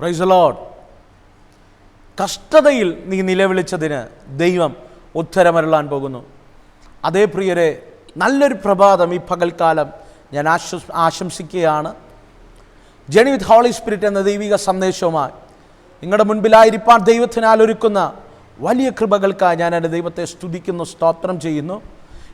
Price load കഷ്ടതയിൽ നീ നിലവിളിച്ചതിന് ദൈവം ഉത്തരമരുളാൻ പോകുന്നു. അതേ പ്രിയരെ നല്ലൊരു പ്രഭാതം ഈ പകൽക്കാലം ഞാൻ ആശ്വസ് ആശംസിക്കുകയാണ്. ജണി വിത്ത് ഹോളി സ്പിരിറ്റ് എന്ന ദൈവിക സന്ദേശവുമായി നിങ്ങളുടെ മുൻപിലായിരിക്കാൻ ദൈവത്തിനാൽ ഒരുക്കുന്ന വലിയ കൃപകൾക്കായി ഞാൻ എന്റെ ദൈവത്തെ സ്തുതിക്കുന്നു സ്തോത്രം ചെയ്യുന്നു.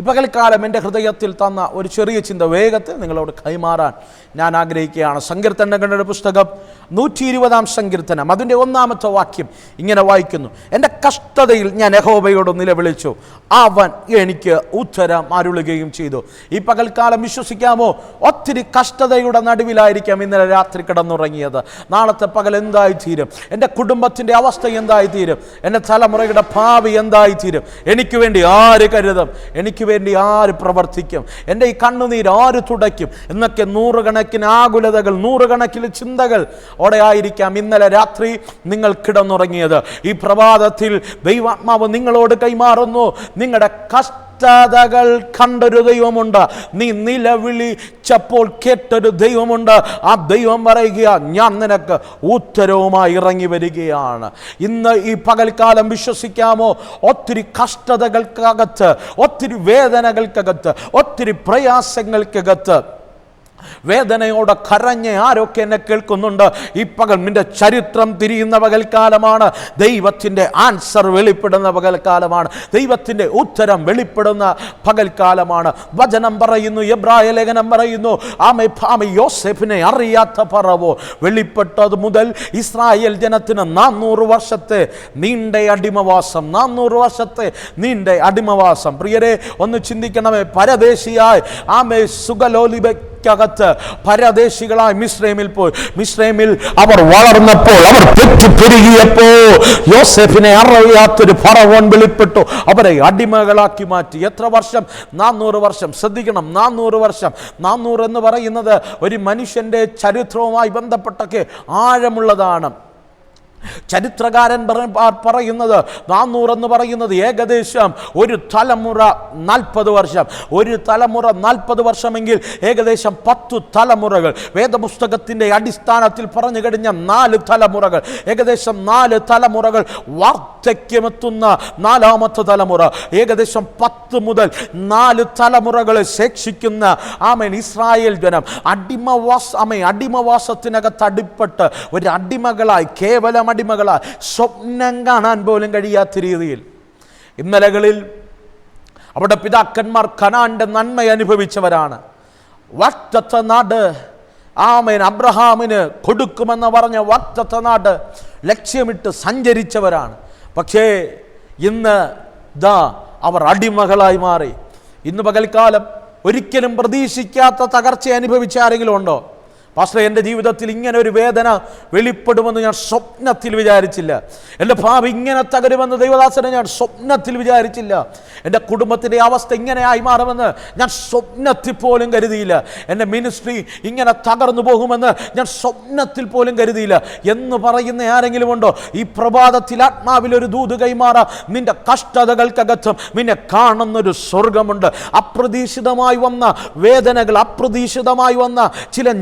ഈ പകൽക്കാലം എന്റെ ഹൃദയത്തിൽ തന്ന ഒരു ചെറിയ ചിന്ത വേഗത്തിൽ നിങ്ങളോട് കൈമാറാൻ ഞാൻ ആഗ്രഹിക്കുകയാണ്. സങ്കീർത്തനങ്ങളുടെ പുസ്തകം നൂറ്റി ഇരുപതാം സങ്കീർത്തനം. അതിന്റെ ഒന്നാമത്തെ വാക്യം ഇങ്ങനെ വായിക്കുന്നു. എന്റെ കഷ്ടതയിൽ ഞാൻ യഹോബയോട് നിലവിളിച്ചു. അവൻ എനിക്ക് ഉത്തരം അരുളുകയും ചെയ്തു. ഈ പകൽക്കാലം വിശ്വസിക്കാമോ? ഒത്തിരി കഷ്ടതയുടെ നടുവിലായിരിക്കാം ഇന്നലെ രാത്രി കിടന്നുറങ്ങിയത്. നാളത്തെ പകൽ എന്തായി തീരും? എന്റെ കുടുംബത്തിന്റെ അവസ്ഥ എന്തായി തീരും? എന്റെ തലമുറയുടെ ഭാവി എന്തായി തീരും? എനിക്ക് വേണ്ടി ആര് കരുതും? എനിക്ക് വേണ്ടി ആര് പ്രവർത്തിക്കും? എന്റെ ഈ കണ്ണുനീര് ആര് തുടയ്ക്കും? എന്നൊക്കെ നൂറുകണക്കിന് ആകുലതകൾ നൂറുകണക്കിന് ചിന്തകൾ ഓടെ ആയിരിക്കാം ഇന്നലെ രാത്രി നിങ്ങൾ കിടന്നുറങ്ങിയത്. ഈ പ്രഭാതത്തിൽ ദൈവാത്മാവ് നിങ്ങളോട് കൈമാറുന്നു. നിങ്ങളുടെ കഷ്ടതകൾ കണ്ടൊരു ദൈവമുണ്ട്. നീ നിലവിളിച്ചപ്പോൾ കേട്ടൊരു ദൈവമുണ്ട്. ആ ദൈവം പറയുക ഞാൻ നിനക്ക് ഉത്തരവുമായി ഇറങ്ങി വരികയാണ്. ഇന്ന് ഈ പകൽക്കാലം വിശ്വസിക്കാമോ? ഒത്തിരി കഷ്ടതകൾക്കകത്ത് ഒത്തിരി വേദനകൾക്കകത്ത് ഒത്തിരി പ്രയാസങ്ങൾക്കകത്ത്. വേദനയോടെ കരഞ്ഞ് ആരൊക്കെ എന്നെ കേൾക്കുന്നുണ്ട്? ഈ പകൽ നിന്റെ ചരിത്രം തിരിയുന്ന പകൽക്കാലമാണ്. ദൈവത്തിന്റെ ആൻസർ വെളിപ്പെടുന്ന പകൽക്കാലമാണ്. ദൈവത്തിന്റെ ഉത്തരം വെളിപ്പെടുന്ന പകൽക്കാലമാണ്. വചനം പറയുന്നു എബ്രായ ലേഖനം പറയുന്നു ആമെ ആമെ യോസെഫിനെ അറിയാത്ത പറവോ വെളിപ്പെട്ടത് മുതൽ ഇസ്രായേൽ ജനത്തിന് നാനൂറ് വർഷത്തെ നീണ്ട അടിമവാസം നാനൂറ് വർഷത്തെ നീണ്ട അടിമവാസം. പ്രിയരെ ഒന്ന് ചിന്തിക്കണമേ പരദേശിയായി ആമേ സുഖലോലിബ ക്കകത്ത് പരദേശികളായി മിശ്രൈമിൽ പോയി. മിശ്രൈമിൽ അവർ വളർന്നപ്പോൾ അവർ തെറ്റിപ്പെരുകിയപ്പോ യോസെഫിനെ അറിയാത്തൊരു ഫറവോൻ വെളിപ്പെട്ടു. അവരെ അടിമകളാക്കി മാറ്റി. എത്ര വർഷം? നാനൂറ് വർഷം. ശ്രദ്ധിക്കണം. നാനൂറ് വർഷം. നാനൂറ് എന്ന് പറയുന്നത് ഒരു മനുഷ്യന്റെ ചരിത്രവുമായി ബന്ധപ്പെട്ടൊക്കെ ആഴമുള്ളതാണ്. ചരിത്രകാരൻ പറയുന്നത് നാന്നൂറെന്ന് പറയുന്നത് ഏകദേശം ഒരു തലമുറ നാൽപ്പത് വർഷം. ഒരു തലമുറ നാൽപ്പത് വർഷമെങ്കിൽ ഏകദേശം പത്തു തലമുറകൾ. വേദപുസ്തകത്തിന്റെ അടിസ്ഥാനത്തിൽ പറഞ്ഞു കഴിഞ്ഞ നാല് തലമുറകൾ. ഏകദേശം നാല് തലമുറകൾ വാർദ്ധക്യമെത്തുന്ന നാലാമത്തെ തലമുറ. ഏകദേശം പത്ത് മുതൽ നാല് തലമുറകളെ ശേഷിക്കുന്ന ആമേൻ ഇസ്രായേൽ ജനം. അടിമവാസ അമേ അടിമവാസത്തിനകത്ത് അടിപ്പെട്ട് ഒരു അടിമകളായി കേവലം അടിമകളായി സ്വപ്നം കാണാൻ പോലും കഴിയാത്ത രീതിയിൽ. ഇന്നലകളിൽ അവിടെ പിതാക്കന്മാർ കനാന്റെ നന്മ അനുഭവിച്ചവരാണ്. വക്തത്വ നാട് ആമേൻ അബ്രഹാമിന് കൊടുക്കുമെന്ന് പറഞ്ഞ വക്തത്വ നാട് ലക്ഷ്യമിട്ട് സഞ്ചരിച്ചവരാണ്. പക്ഷേ ഇന്ന് ദാ അവർ അടിമകളായി മാറി. ഇന്ന് പകൽക്കാലം ഒരിക്കലും പ്രതീക്ഷിക്കാത്ത തകർച്ച അനുഭവിച്ച ആരെങ്കിലും ഉണ്ടോ? പാസ്റ്റർ എന്റെ ജീവിതത്തിൽ ഇങ്ങനെ ഒരു വേദന വെളിപ്പെടുമെന്ന് ഞാൻ സ്വപ്നത്തിൽ വിചാരിച്ചില്ല. എന്റെ ഭാവി ഇങ്ങനെ തകരുമെന്ന് ദൈവദാസനെ ഞാൻ സ്വപ്നത്തിൽ വിചാരിച്ചില്ല. എന്റെ കുടുംബത്തിന്റെ അവസ്ഥ ഇങ്ങനെയായി മാറുമെന്ന് ഞാൻ സ്വപ്നത്തിൽ പോലും കരുതിയില്ല. എന്റെ മിനിസ്ട്രി ഇങ്ങനെ തകർന്നു പോകുമെന്ന് ഞാൻ സ്വപ്നത്തിൽ പോലും കരുതിയില്ല. എന്ന് പറയുന്ന ആരെങ്കിലും ഉണ്ടോ? ഈ പ്രഭാതത്തിൽ ആത്മാവിൽ ഒരു ദൂത് കൈമാറാം. നിന്റെ കഷ്ടതകൾക്കകത്തും നിന്നെ കാണുന്നൊരു സ്വർഗമുണ്ട്. അപ്രതീക്ഷിതമായി വന്ന വേദനകൾ അപ്രതീക്ഷിതമായി വന്ന ചില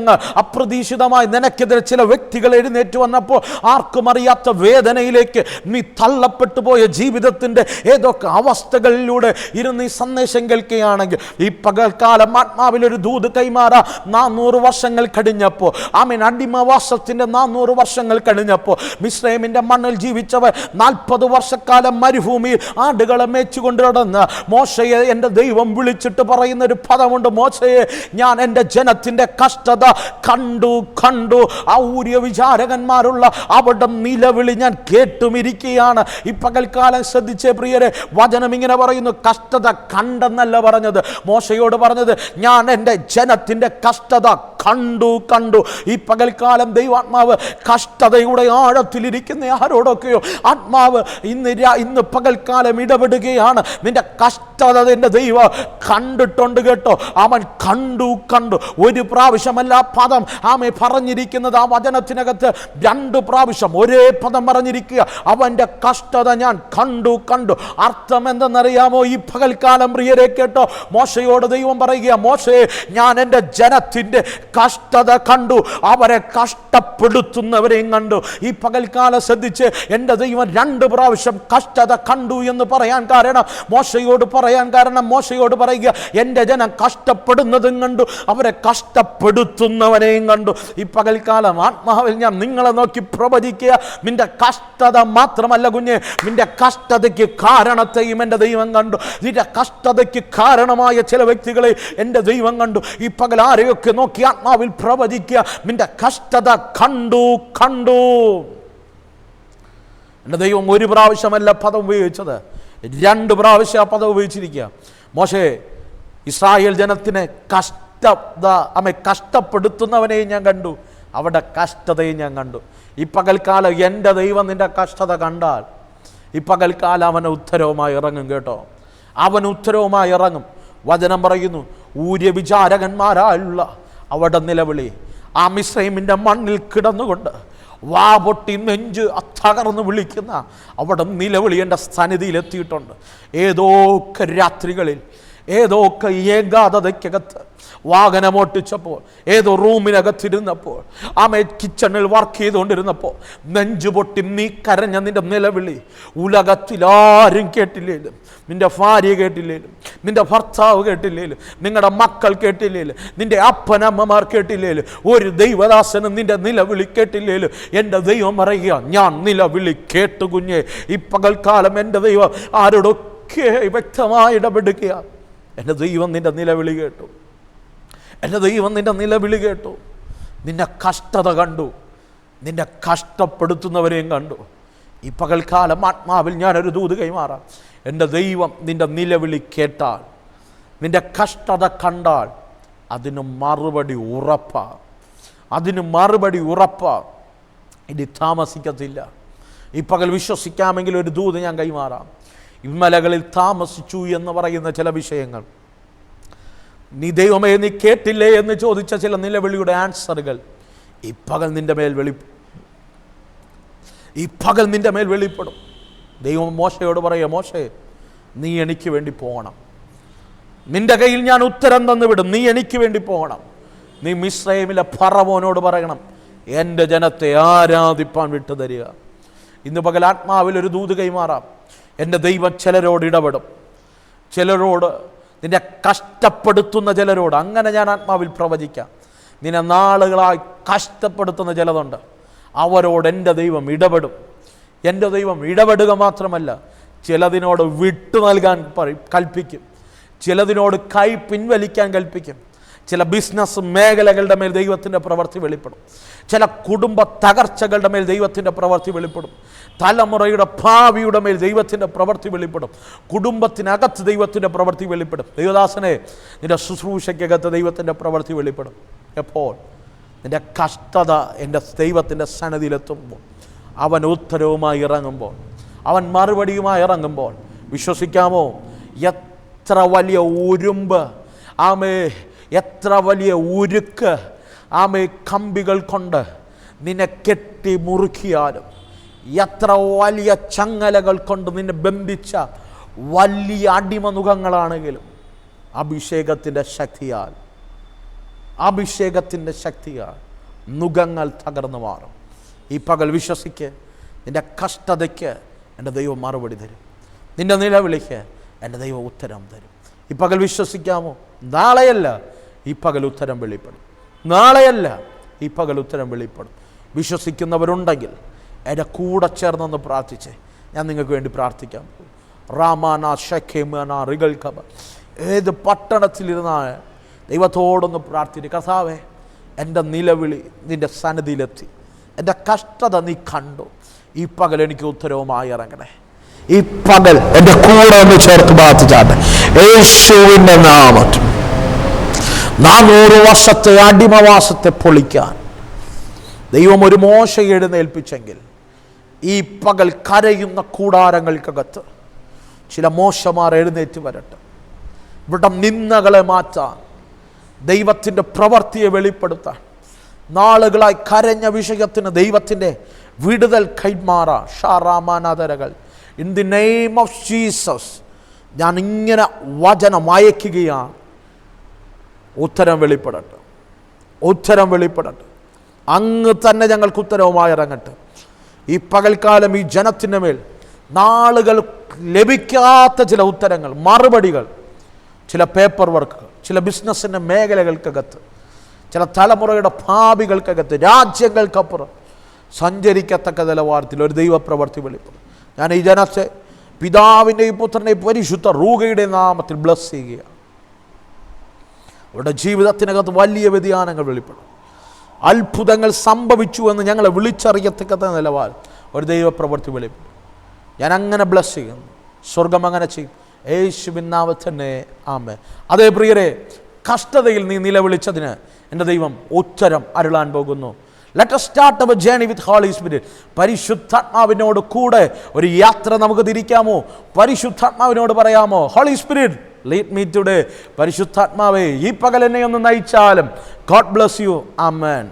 ഞെരുക്കങ്ങൾ അപ്രതീക്ഷിതമായി നിനക്കെതിരെ ചില വ്യക്തികൾ എഴുന്നേറ്റ് വന്നപ്പോൾ ആർക്കും അറിയാത്ത വേദനയിലേക്ക് നീ തള്ളപ്പെട്ടു പോയ ജീവിതത്തിന്റെ ഏതൊക്കെ അവസ്ഥകളിലൂടെ ഇരുന്ന് ഈ സന്ദേശം കേൾക്കുകയാണെങ്കിൽ ഈ പകൽക്കാലം ആത്മാവിൽ ഒരു ദൂത് കൈമാറാ നാനൂറ് വർഷങ്ങൾ കഴിഞ്ഞപ്പോൾ ആമീൻ അടിമവാസത്തിന്റെ നാനൂറ് വർഷങ്ങൾ കഴിഞ്ഞപ്പോൾ മിശ്രൈമിന്റെ മണ്ണിൽ ജീവിച്ചവർ നാൽപ്പത് വർഷക്കാലം മരുഭൂമിയിൽ ആടുകളെ മേച്ചുകൊണ്ട് നടന്ന് മോശയെ എന്റെ ദൈവം വിളിച്ചിട്ട് പറയുന്ന ഒരു പദമുണ്ട് മോശയെ ഞാൻ എന്റെ ജനത്തിന്റെ കഷ്ടത കണ്ടു കണ്ടു. ഔര്യ വിചാരകന്മാരുള്ള അവിടെ നിലവിളി ഞാൻ കേട്ടുമിരിക്കുകയാണ്. ഈ പകൽക്കാലം ശ്രദ്ധിച്ചേ പ്രിയരെ വചനം ഇങ്ങനെ പറയുന്നു കഷ്ടത കണ്ടെന്നല്ല പറഞ്ഞത്. മോശയോട് പറഞ്ഞത് ഞാൻ എന്റെ ജനത്തിന്റെ കഷ്ടത കണ്ടു കണ്ടു. ഈ പകൽക്കാലം ദൈവാത്മാവ് കഷ്ടതയുടെ ആഴത്തിലിരിക്കുന്ന ആരോടൊക്കെയോ ആത്മാവ് ഇന്ന് ഇന്ന് പകൽക്കാലം ഇടപെടുകയാണ്. നിന്റെ കഷ്ടത നിന്റെ ദൈവം കണ്ടിട്ടുണ്ട് കേട്ടോ. അവൻ കണ്ടു കണ്ടു. ഒരു പ്രാവശ്യമല്ല പദം ആമെ പറഞ്ഞിരിക്കുന്നത്. ആ വചനത്തിനകത്ത് രണ്ട് പ്രാവശ്യം ഒരേ പദം പറഞ്ഞിരിക്കുക. അവന്റെ കഷ്ടത ഞാൻ കണ്ടു കണ്ടു. അർത്ഥം എന്തെന്നറിയാമോ ഈ പകൽക്കാലം പ്രിയരെ കേട്ടോ. മോശയോട് ദൈവം പറയുക മോശയെ ഞാൻ എന്റെ ജനത്തിന്റെ കഷ്ടത കണ്ടു. അവരെ കഷ്ടപ്പെടുത്തുന്നവരെയും കണ്ടു. ഈ പകൽക്കാലം ശ്രദ്ധിച്ച് എന്റെ ദൈവം രണ്ട് പ്രാവശ്യം കഷ്ടത കണ്ടു എന്ന് പറയാൻ കാരണം മോശയോട് പറയാൻ കാരണം മോശയോട് പറയുക എന്റെ ജനം കഷ്ടപ്പെടുന്നതും കണ്ടു അവരെ കഷ്ടപ്പെടുത്തുന്നവനെയും കണ്ടു. ഈ പകൽക്കാലം ആത്മാവിൽ ഞാൻ നിങ്ങളെ നോക്കി പ്രവചിക്കുക. നിന്റെ കഷ്ടത മാത്രമല്ല കുഞ്ഞ് നിന്റെ കഷ്ടതയ്ക്ക് കാരണത്തെയും എന്റെ ദൈവം കണ്ടു. നിന്റെ കഷ്ടതയ്ക്ക് കാരണമായ ചില വ്യക്തികളെ എന്റെ ദൈവം കണ്ടു. ഈ പകൽ ആരെയൊക്കെ നോക്കി ആത്മാവിൽ പ്രവചിക്കുക. നിന്റെ കഷ്ടത കണ്ടു കണ്ടു. എന്റെ ദൈവം ഒരു പ്രാവശ്യമല്ല പദം ഉപയോഗിച്ചത്. രണ്ട് പ്രാവശ്യം ആ പദം ഉപയോഗിച്ചിരിക്കുക. മോശേ ഇസ്രായേൽ ജനത്തിനെ കഷ്ടത അമ്മ കഷ്ടപ്പെടുത്തുന്നവനെയും ഞാൻ കണ്ടു. അവിടെ കഷ്ടതയും ഞാൻ കണ്ടു. ഈ പകൽക്കാലം എന്റെ ദൈവം നിന്റെ കഷ്ടത കണ്ടാൽ ഈ പകൽക്കാലം അവന് ഉത്തരവുമായി ഇറങ്ങും കേട്ടോ. അവൻ ഉത്തരവുമായി ഇറങ്ങും. വചനം പറയുന്നു ഊര്യ വിചാരകന്മാരായുള്ള അവിടെ നിലവിളി. ആ മിസ്രൈമിന്റെ മണ്ണിൽ കിടന്നുകൊണ്ട് വാ പൊട്ടി നെഞ്ച് തകർന്ന് വിളിക്കുന്ന അവിടെ നിലവിളി എന്റെ സന്നിധിയിലെത്തിയിട്ടുണ്ട് ഏതോക്കെ രാത്രികളിൽ ഏതോക്കെ ഏകാന്തതയ്ക്കകത്ത് വാഹനമോട്ടിച്ചപ്പോൾ ഏതോ റൂമിനകത്തിരുന്നപ്പോൾ ആമേ കിച്ചണിൽ വർക്ക് ചെയ്തുകൊണ്ടിരുന്നപ്പോൾ നെഞ്ചു പൊട്ടി നീ കരഞ്ഞ നിന്റെ നിലവിളി ഉലകത്തിലാരും കേട്ടില്ലേലും നിന്റെ ഭാര്യ കേട്ടില്ലേലും നിന്റെ ഭർത്താവ് കേട്ടില്ലേലും നിങ്ങളുടെ മക്കൾ കേട്ടില്ലേലും നിന്റെ അപ്പനമ്മമാർ കേട്ടില്ലേലും ഒരു ദൈവദാസനും നിന്റെ നിലവിളി കേട്ടില്ലേലും എന്റെ ദൈവം പറയുക ഞാൻ നിലവിളി കേട്ടു കുഞ്ഞേ ഈ പകൽക്കാലം എന്റെ ദൈവം ആരോടൊക്കെ വ്യക്തമായി ഇടപെടുകയാണ്. എന്റെ ദൈവം നിന്റെ നിലവിളി കേട്ടു. എന്റെ ദൈവം നിന്റെ നിലവിളി കേട്ടു. നിന്റെ കഷ്ടത കണ്ടു. നിന്നെ കഷ്ടപ്പെടുത്തുന്നവരെയും കണ്ടു. ഈ പകൽക്കാലം ആത്മാവിൽ ഞാനൊരു ദൂത് കൈമാറാം. എന്റെ ദൈവം നിന്റെ നിലവിളി കേട്ടാൽ നിന്റെ കഷ്ടത കണ്ടാൽ അതിന് മറുപടി ഉറപ്പാണ് അതിന് മറുപടി ഉറപ്പാണ് ഇനി താമസിക്കത്തില്ല. ഈ പകൽ വിശ്വസിക്കാമെങ്കിൽ ഒരു ദൂത് ഞാൻ കൈമാറാം. ഇമ്മലകളിൽ താമസിച്ചു എന്ന് പറയുന്ന ചില വിഷയങ്ങൾ. നീ ദൈവമേ നീ കേട്ടില്ലേ എന്ന് ചോദിച്ച ചില നിലവിളിയുടെ ആൻസറുകൾ. ഈ പകൽ നിന്റെ മേൽ വെളി ഈ പകൽ നിന്റെ മേൽ വെളിപ്പെടും. ദൈവം മോശയോട് പറയുക മോശേ നീ എനിക്ക് വേണ്ടി പോകണം. നിന്റെ കയ്യിൽ ഞാൻ ഉത്തരം തന്നു വിടും നീ എനിക്ക് വേണ്ടി പോകണം. നീ മിശ്രൈമിലെ ഫറവോനോട് പറയണം എന്റെ ജനത്തെ ആരാധിപ്പാൻ വിട്ടു തരിക ഇന്ന് പകൽ ആത്മാവിൽ ഒരു ദൂത് കൈമാറാം. എന്റെ ദൈവം ചിലരോട് ഇടപെടും. ചിലരോട് നിന്നെ കഷ്ടപ്പെടുത്തുന്ന ചിലരോട് അങ്ങനെ ഞാൻ ആത്മാവിൽ പ്രവചിക്കാം. നിന്നെ നാളുകളായി കഷ്ടപ്പെടുത്തുന്ന ചിലതുണ്ട്. അവരോട് എന്റെ ദൈവം ഇടപെടും. എന്റെ ദൈവം ഇടപെടുക മാത്രമല്ല ചിലതിനോട് വിട്ടു നൽകാൻ പറയും കൽപ്പിക്കും. ചിലതിനോട് കൈ പിൻവലിക്കാൻ കൽപ്പിക്കും. ചില ബിസിനസ് മേഖലകളുടെ മേൽ ദൈവത്തിന്റെ പ്രവൃത്തി വെളിപ്പെടും. ചില കുടുംബ തകർച്ചകളുടെ മേൽ ദൈവത്തിന്റെ പ്രവൃത്തി വെളിപ്പെടും. തലമുറയുടെ ഭാവിയുടെ മേൽ ദൈവത്തിന്റെ പ്രവൃത്തി വെളിപ്പെടും. കുടുംബത്തിനകത്ത് ദൈവത്തിന്റെ പ്രവൃത്തി വെളിപ്പെടും. ദൈവദാസനെ നിന്റെ ശുശ്രൂഷയ്ക്കകത്ത് ദൈവത്തിന്റെ പ്രവൃത്തി വെളിപ്പെടും. എപ്പോൾ? നിന്റെ കഷ്ടത എന്റെ ദൈവത്തിന്റെ സന്നദ്ധിയിലെത്തുമ്പോൾ അവൻ ഉത്തരവുമായി ഇറങ്ങുമ്പോൾ. അവൻ മറുപടിയുമായി ഇറങ്ങുമ്പോൾ. വിശ്വസിക്കാമോ? എത്ര വലിയ ഉരുമ്പ്. ആമേ എത്ര വലിയ ഉരുക്ക് ആമേ കമ്പികൾ കൊണ്ട് നിന്നെ കെട്ടി മുറുക്കിയാലും. എത്ര വലിയ ചങ്ങലകൾ കൊണ്ട് നിന്നെ ബന്ധിച്ച വലിയ അടിമനുഖങ്ങളാണെങ്കിലും അഭിഷേകത്തിന്റെ ശക്തിയാൽ അഭിഷേകത്തിന്റെ ശക്തിയാൽ നുഖങ്ങൾ തകർന്നു മാറും. ഈ പകൽ വിശ്വസിക്ക് നിന്റെ കഷ്ടതയ്ക്ക് എന്റെ ദൈവം മറുപടി തരും. നിന്റെ നിലവിളിക്ക് എന്റെ ദൈവം ഉത്തരം തരും. ഈ പകൽ വിശ്വസിക്കാമോ? നാളെയല്ല ഈ പകൽ ഉത്തരം വെളിപ്പെടും. നാളെയല്ല ഈ പകൽ ഉത്തരം വെളിപ്പെടും. വിശ്വസിക്കുന്നവരുണ്ടെങ്കിൽ എന്റെ കൂടെ ചേർന്നൊന്ന് പ്രാർത്ഥിച്ച്. ഞാൻ നിങ്ങൾക്ക് വേണ്ടി പ്രാർത്ഥിക്കാം. റാമാന ഷഖേമന റിഗൽ കബ ഏത് പട്ടണത്തിലിരുന്നാണ് ദൈവത്തോടൊന്ന് പ്രാർത്ഥിച്ചു. കഥാവേ എന്റെ നിലവിളി നിന്റെ സന്നിധിയിലെത്തി. എന്റെ കഷ്ടത നീ കണ്ടു. ഈ പകൽ എനിക്ക് ഉത്തരവുമായി ഇറങ്ങണേ. ഈ പകൽ എന്റെ കൂടെ ഒന്ന് ചേർത്ത് പ്രാർത്ഥിച്ചാട്ടെ. യേശുവിന്റെ നാമത്തിൽ. നാനൂറ് വർഷത്തെ അടിമവാസത്തെ പൊളിക്കാൻ. ദൈവം ഒരു മോശ എഴുന്നേൽപ്പിച്ചെങ്കിൽ ഈ പകൽ കരയുന്ന കൂടാരങ്ങൾക്കകത്ത് ചില മോശമാർ എഴുന്നേറ്റ് വരട്ടെ. ഇവിടെ നിന്നകളെ മാറ്റാൻ ദൈവത്തിന്റെ പ്രവൃത്തിയെ വെളിപ്പെടുത്താൻ. നാളുകളായി കരഞ്ഞ വിഷയത്തിന് ദൈവത്തിന്റെ വിടുതൽ കൈമാറ. ഷാറാമാനാദരകൾ in the name of Jesus ഞാൻ ഇങ്ങനെ വചനം അയക്കുകയാണ്. ഉത്തരം വെളിപ്പെടട്ടെ. ഉത്തരം വെളിപ്പെടട്ടെ. അങ്ങ് തന്നെ ഞങ്ങൾക്ക് ഉത്തരവുമായി ഇറങ്ങട്ടെ. ഈ പകൽക്കാലം ഈ ജനത്തിന്റെ മേൽ നാളുകൾ ലഭിക്കാത്ത ചില ഉത്തരങ്ങൾ മറുപടികൾ ചില പേപ്പർ വർക്കുകൾ ചില ബിസിനസ്സിന്റെ മേഖലകൾക്കകത്ത് ചില തലമുറയുടെ ഭാവികൾക്കകത്ത് രാജ്യങ്ങൾക്കപ്പുറം സഞ്ചരിക്കത്തക്ക നിലവാരത്തിൽ ഒരു ദൈവപ്രവർത്തി വെളിപ്പെടും. ഞാൻ ഈ ജനത്തെ പിതാവിന്റെയും പുത്രന്റെയും പരിശുദ്ധ റൂഗയുടെ നാമത്തിൽ ബ്ലസ് ചെയ്യുകയാണ്. അവരുടെ ജീവിതത്തിനകത്ത് വലിയ വ്യതിയാനങ്ങൾ വെളിപ്പെടും. അത്ഭുതങ്ങൾ സംഭവിച്ചു എന്ന് ഞങ്ങളെ വിളിച്ചറിയത്തക്ക നിലവാരം ഒരു ദൈവപ്രവൃത്തി വെളിപ്പെടും. ഞാൻ അങ്ങനെ ബ്ലസ് ചെയ്യുന്നു. സ്വർഗം അങ്ങനെ ചെയ്യും. യേശുവിൻ തന്നെ ആമേ അതേ പ്രിയരെ കഷ്ടതയിൽ നീ നിലവിളിച്ചതിന് എന്റെ ദൈവം ഉത്തരം അരുളാൻ പോകുന്നു. Let start our journey with holy spirit പരിശുദ്ധാത്മാവിനോട് കൂടെ ഒരു യാത്ര നമുക്ക് തിരിക്കാമോ? പരിശുദ്ധാത്മാവിനോട് പറയാമോ? Holy spirit lead me today പരിശുദ്ധാത്മാവേ ഈ പകൽ എന്നെ ഒന്ന് നയിച്ചാലും. God bless you amen